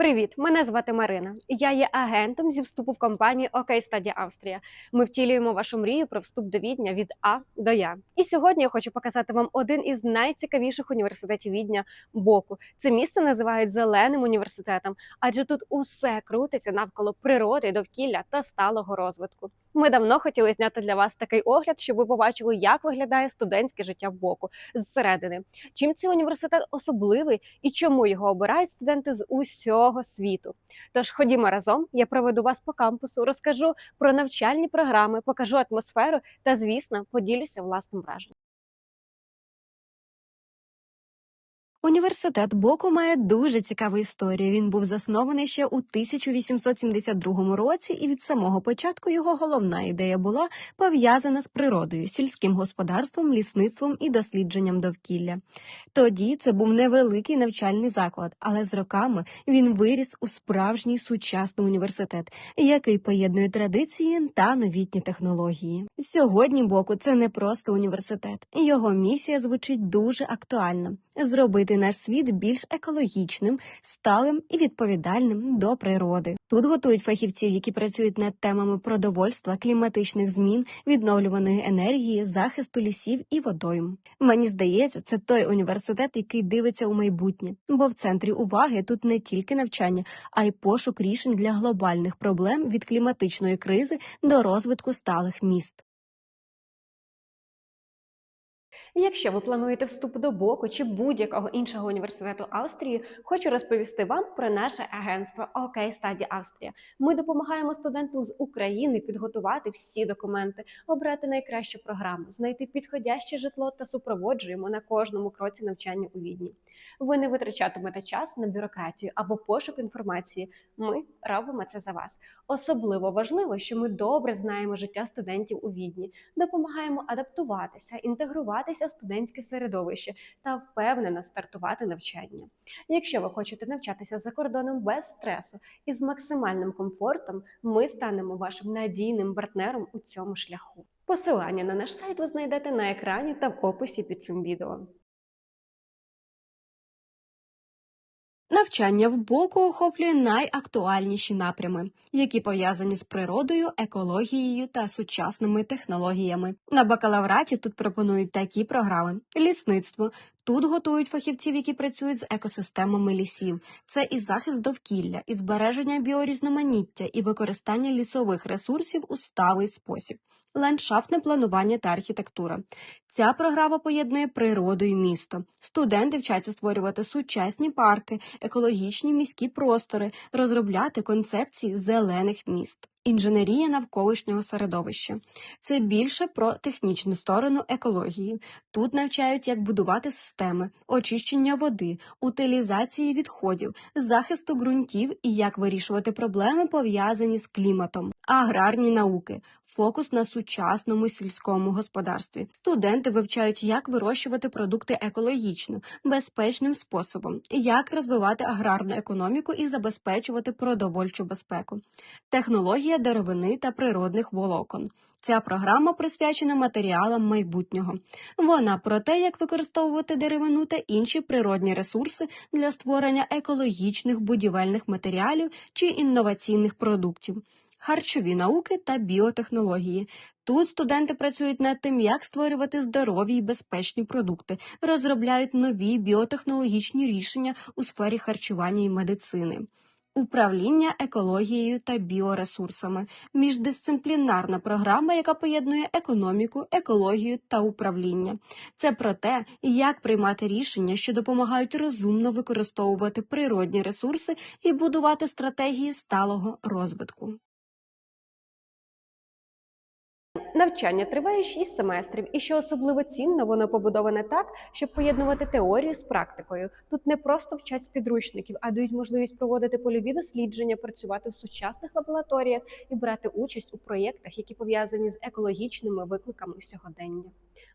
Привіт, мене звати Марина. Я є агентом зі вступу в компанію ОК Стаді Австрія. Ми втілюємо вашу мрію про вступ до Відня від А до Я. І сьогодні я хочу показати вам один із найцікавіших університетів Відня Боку. Це місце називають зеленим університетом, адже тут усе крутиться навколо природи, довкілля та сталого розвитку. Ми давно хотіли зняти для вас такий огляд, щоб ви побачили, як виглядає студентське життя в боку зсередини. Чим цей університет особливий і чому його обирають студенти з усього світу. Тож ходімо разом, я проведу вас по кампусу, розкажу про навчальні програми, покажу атмосферу та, звісно, поділюся власним враженням. Університет Боку має дуже цікаву історію. Він був заснований ще у 1872 році, і від самого початку його головна ідея була пов'язана з природою, сільським господарством, лісництвом і дослідженням довкілля. Тоді це був невеликий навчальний заклад, але з роками він виріс у справжній сучасний університет, який поєднує традиції та новітні технології. Сьогодні боку це не просто університет. Його місія звучить дуже актуально зробити наш світ більш екологічним, сталим і відповідальним до природи. Тут готують фахівців, які працюють над темами продовольства, кліматичних змін, відновлюваної енергії, захисту лісів і водойм. Мені здається, це той університет, який дивиться у майбутнє, бо в центрі уваги тут не тільки навчання, а й пошук рішень для глобальних проблем від кліматичної кризи до розвитку сталих міст. Якщо ви плануєте вступ до боку чи будь-якого іншого університету Австрії, хочу розповісти вам про наше агентство ОК Стаді Австрія. Ми допомагаємо студентам з України підготувати всі документи, обрати найкращу програму, знайти підходяще житло та супроводжуємо на кожному кроці навчання у відні. Ви не витрачатимете час на бюрократію або пошук інформації. Ми робимо це за вас. Особливо важливо, що ми добре знаємо життя студентів у відні, допомагаємо адаптуватися, інтегруватися в студентське середовище та впевнено стартувати навчання. Якщо ви хочете навчатися за кордоном без стресу і з максимальним комфортом, ми станемо вашим надійним партнером у цьому шляху. Посилання на наш сайт ви знайдете на екрані та в описі під цим відео. Навчання в боку охоплює найактуальніші напрями, які пов'язані з природою, екологією та сучасними технологіями. На бакалавраті тут пропонують такі програми: лісництво. Тут готують фахівців, які працюють з екосистемами лісів. Це і захист довкілля, і збереження біорізноманіття, і використання лісових ресурсів у сталий спосіб. Ландшафтне планування та архітектура. Ця програма поєднує природу і місто. Студенти вчаться створювати сучасні парки, екологічні міські простори, розробляти концепції зелених міст. Інженерія навколишнього середовища це більше про технічну сторону екології. Тут навчають, як будувати системи, очищення води, утилізації відходів, захисту ґрунтів і як вирішувати проблеми, пов'язані з кліматом, аграрні науки. Фокус на сучасному сільському господарстві. Студенти вивчають, як вирощувати продукти екологічно, безпечним способом, як розвивати аграрну економіку і забезпечувати продовольчу безпеку, технологія деревини та природних волокон. Ця програма присвячена матеріалам майбутнього. Вона про те, як використовувати деревину та інші природні ресурси для створення екологічних будівельних матеріалів чи інноваційних продуктів харчові науки та біотехнології. Тут студенти працюють над тим, як створювати здорові і безпечні продукти, розробляють нові біотехнологічні рішення у сфері харчування і медицини. Управління екологією та біоресурсами міждисциплінарна програма, яка поєднує економіку, екологію та управління. Це про те, як приймати рішення, що допомагають розумно використовувати природні ресурси і будувати стратегії сталого розвитку. Навчання триває 6 семестрів, і що особливо цінно, воно побудоване так, щоб поєднувати теорію з практикою. Тут не просто вчать з підручників, а дають можливість проводити польові дослідження, працювати в сучасних лабораторіях і брати участь у проєктах, які пов'язані з екологічними викликами сьогодення.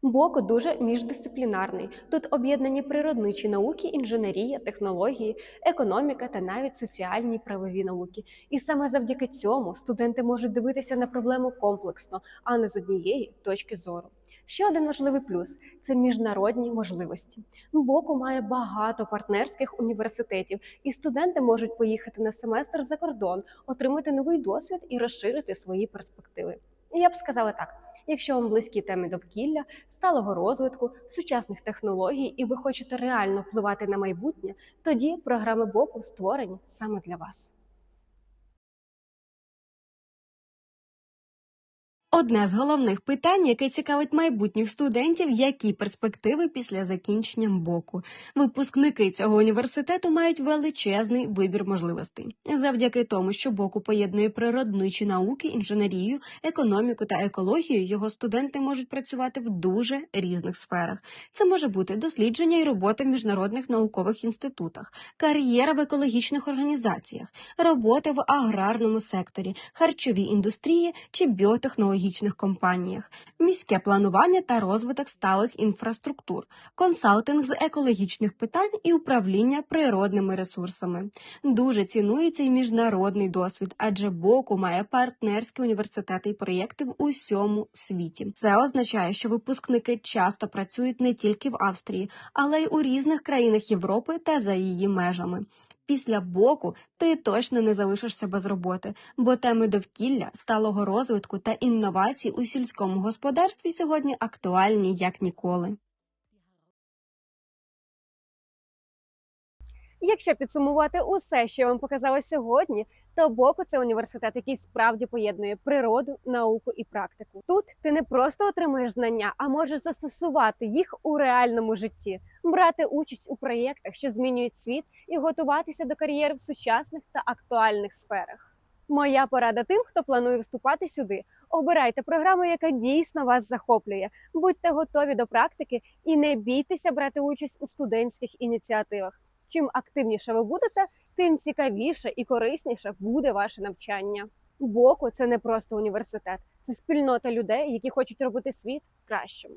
Боку дуже міждисциплінарний. Тут об'єднані природничі науки, інженерія, технології, економіка та навіть соціальні правові науки. І саме завдяки цьому студенти можуть дивитися на проблему комплексно, а не з однієї точки зору. Ще один важливий плюс це міжнародні можливості. Боку має багато партнерських університетів, і студенти можуть поїхати на семестр за кордон, отримати новий досвід і розширити свої перспективи. Я б сказала так: якщо вам близькі теми довкілля, сталого розвитку, сучасних технологій, і ви хочете реально впливати на майбутнє, тоді програми боку створені саме для вас. Одне з головних питань, яке цікавить майбутніх студентів, які перспективи після закінчення боку. Випускники цього університету мають величезний вибір можливостей. Завдяки тому, що боку поєднує природничі науки, інженерію, економіку та екологію, його студенти можуть працювати в дуже різних сферах. Це може бути дослідження і робота в міжнародних наукових інститутах, кар'єра в екологічних організаціях, робота в аграрному секторі, харчовій індустрії чи біотехнологічних компаніях, міське планування та розвиток сталих інфраструктур, консалтинг з екологічних питань і управління природними ресурсами. Дуже цінується і міжнародний досвід, адже боку має партнерські університети і проєкти в усьому світі. Це означає, що випускники часто працюють не тільки в Австрії, але й у різних країнах Європи та за її межами. Після боку ти точно не залишишся без роботи, бо теми довкілля, сталого розвитку та інновацій у сільському господарстві сьогодні актуальні як ніколи. Якщо підсумувати усе, що я вам показала сьогодні, то боку це університет, який справді поєднує природу, науку і практику. Тут ти не просто отримуєш знання, а можеш застосувати їх у реальному житті, брати участь у проєктах, що змінюють світ, і готуватися до кар'єри в сучасних та актуальних сферах. Моя порада тим, хто планує вступати сюди. Обирайте програму, яка дійсно вас захоплює. Будьте готові до практики і не бійтеся брати участь у студентських ініціативах. Чим активніше ви будете, тим цікавіше і корисніше буде ваше навчання. Боку це не просто університет, це спільнота людей, які хочуть робити світ кращим.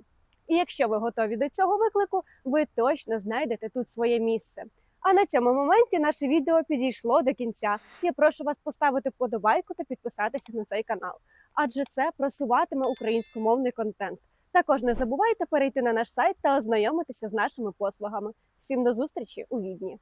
І якщо ви готові до цього виклику, ви точно знайдете тут своє місце. А на цьому моменті наше відео підійшло до кінця. Я прошу вас поставити вподобайку та підписатися на цей канал, адже це просуватиме українськомовний контент. Також не забувайте перейти на наш сайт та ознайомитися з нашими послугами. Всім до зустрічі у відні.